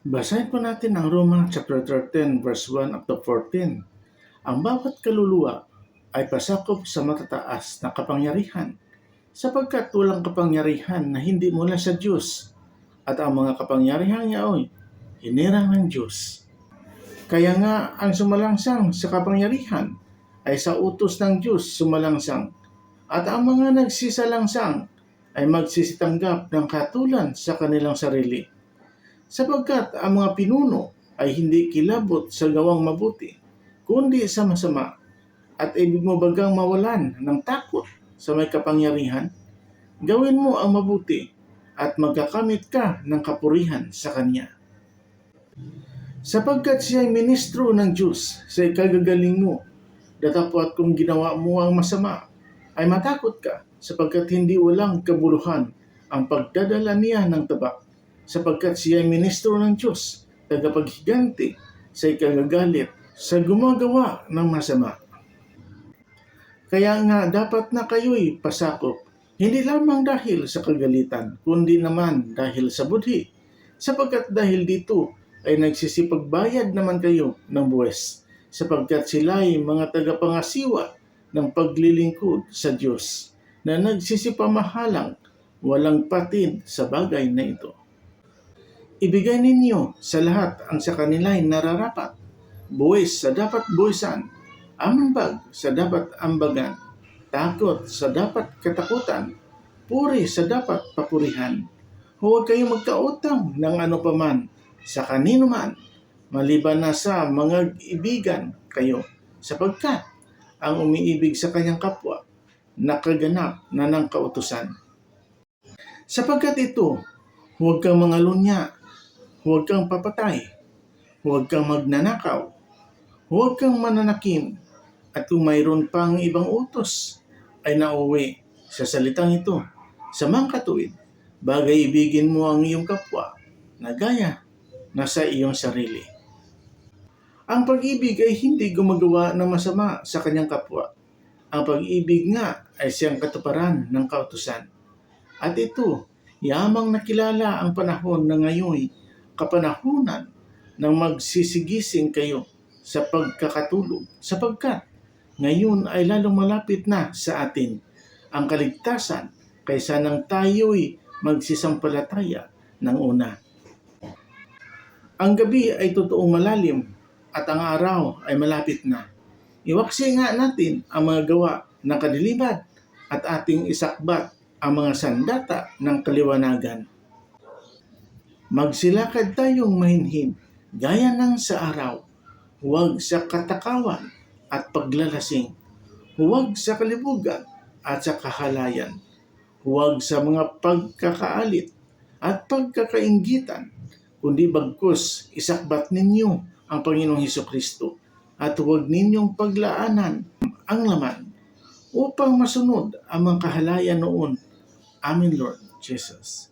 Basahin po natin ang Romans chapter 13 verse 1 up to 14. Ang bawat kaluluwa ay pasakop sa matataas na kapangyarihan sapagkat walang kapangyarihan na hindi mula sa Diyos at ang mga kapangyarihan niya ay hinirang ng Diyos. Kaya nga ang sumalangsang sa kapangyarihan ay sa utos ng Diyos sumalangsang at ang mga nagsisalangsang ay magsisitanggap ng katulan sa kanilang sarili sapagkat ang mga pinuno ay hindi kilabot sa gawang mabuti, kundi sa masama. At ibig mo bagang mawalan ng takot sa may kapangyarihan? Gawin mo ang mabuti at magkakamit ka ng kapurihan sa Kanya. Sapagkat siya ay ministro ng Diyos sa ikagagaling mo, datapwat kung ginawa mo ang masama, ay matakot ka sapagkat hindi walang kabuluhan ang pagdadala niya ng tabak sapagkat siya ay ministro ng Diyos, tagapaghiganti sa ikagagalit sa gumagawa ng masama. Kaya nga dapat na kayo'y pasakop, hindi lamang dahil sa kagalitan, kundi naman dahil sa budhi, sapagkat dahil dito ay nagsisipagbayad naman kayo ng buwes, sapagkat sila ay mga tagapangasiwa ng paglilingkod sa Diyos, na nagsisipamahalang walang patin sa bagay na ito. Ibigay ninyo sa lahat ang sa kanila ay nararapat. Buwis sa dapat buwisan, amambag sa dapat ambagan, takot sa dapat katakutan, puri sa dapat papurihan. Huwag kayong magkautang ng ano paman sa kanino man, maliban na sa mga ibigan kayo, sapagkat ang umiibig sa kanyang kapwa, nakaganap na ng kautusan. Sapagkat ito, huwag kang mga lunya, huwag kang papatay, huwag kang magnanakaw, huwag kang mananakim, at kung mayroon pang ibang utos ay nauwi sa salitang ito. Sa mga katuwid, bagay ibigin mo ang iyong kapwa na gaya na sa iyong sarili. Ang pag-ibig ay hindi gumagawa ng masama sa kanyang kapwa. Ang pag-ibig nga ay siyang katuparan ng kautusan. At ito, yamang nakilala ang panahon na ngayon, kapanahunan ng magsisigising kayo sa pagkakatulog, sapagkat ngayon ay lalong malapit na sa atin ang kaligtasan kaysa nang tayo'y magsisampalataya ng una. Ang gabi ay totoong malalim at ang araw ay malapit na. Iwaksi nga natin ang mga gawa ng kadiliman at ating isakbat ang mga sandata ng kaliwanagan. Magsilakad tayong mahinhin gaya ng sa araw, huwag sa katakawan at paglalasing, huwag sa kalibugan at sa kahalayan, huwag sa mga pagkakaalit at pagkakainggitan, kundi bagkus isakbat ninyo ang Panginoong Heso Kristo at huwag ninyong paglaanan ang laman upang masunod ang mga kahalayan noon. Amen, Lord Jesus.